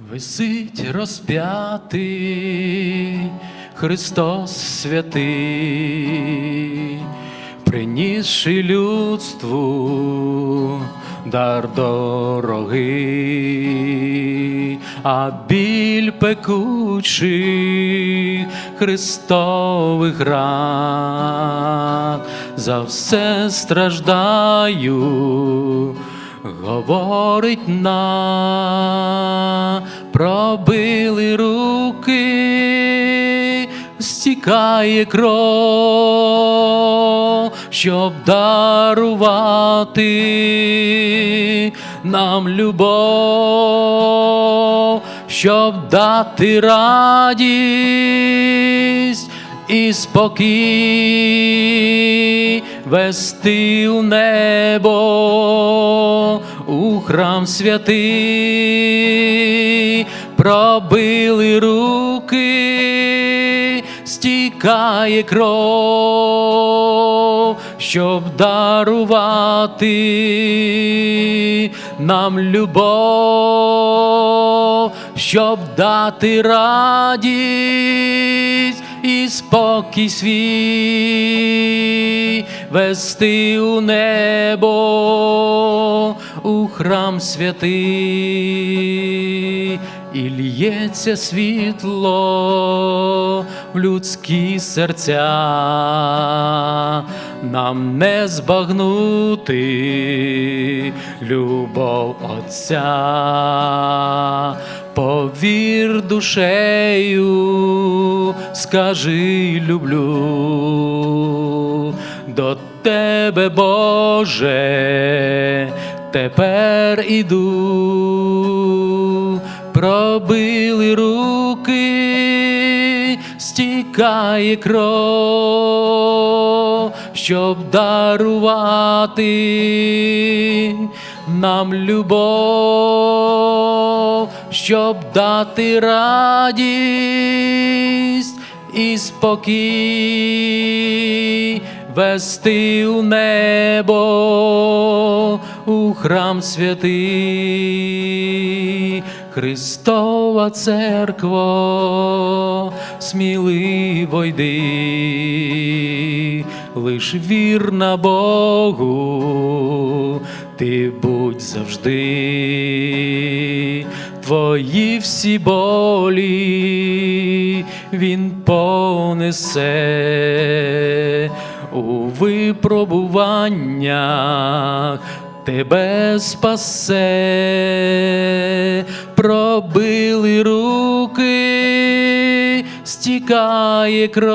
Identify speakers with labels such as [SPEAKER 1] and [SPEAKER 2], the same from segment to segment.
[SPEAKER 1] Висить розп'ятий Христос святий, принісши людству дар дорогий, а біль пекучий Христових ран. За все страждаю говорить на пробили руки, стікає кров, щоб дарувати нам любов, щоб дати радість і спокій вести у небо, у храм святий, пробили руки, стікає кров, щоб дарувати нам любов, щоб дати радість і спокій свій вести у небо, у храм святий, і лється світло в людські серця, нам не збагнути любов Отця, повір душею, скажи люблю. До тебе, Боже, тепер іду, пробили руки, стікає кров, щоб дарувати нам любов, щоб дати радість і спокій вести у небо, у храм святий, Христова церква, сміливо йди, лиш вірна Богу, ти будь завжди, твої всі болі він понесе у випробуваннях. Тебе спасе, пробили руки, стікає кров,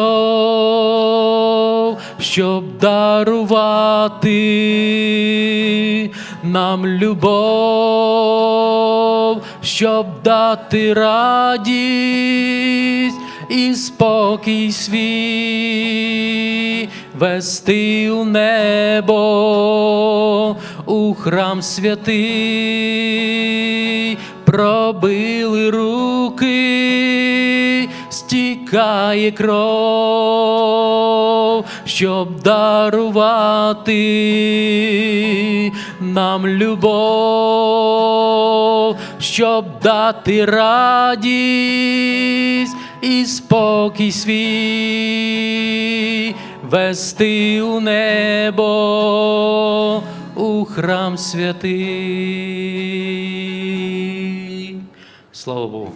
[SPEAKER 1] щоб дарувати нам любов, щоб дати радість і спокій свій вести у небо, у храм святий, пробили руки, стікає кров, щоб дарувати нам любов, щоб дати радість і спокій свій вести у небо, у храм святий. Слава Богу.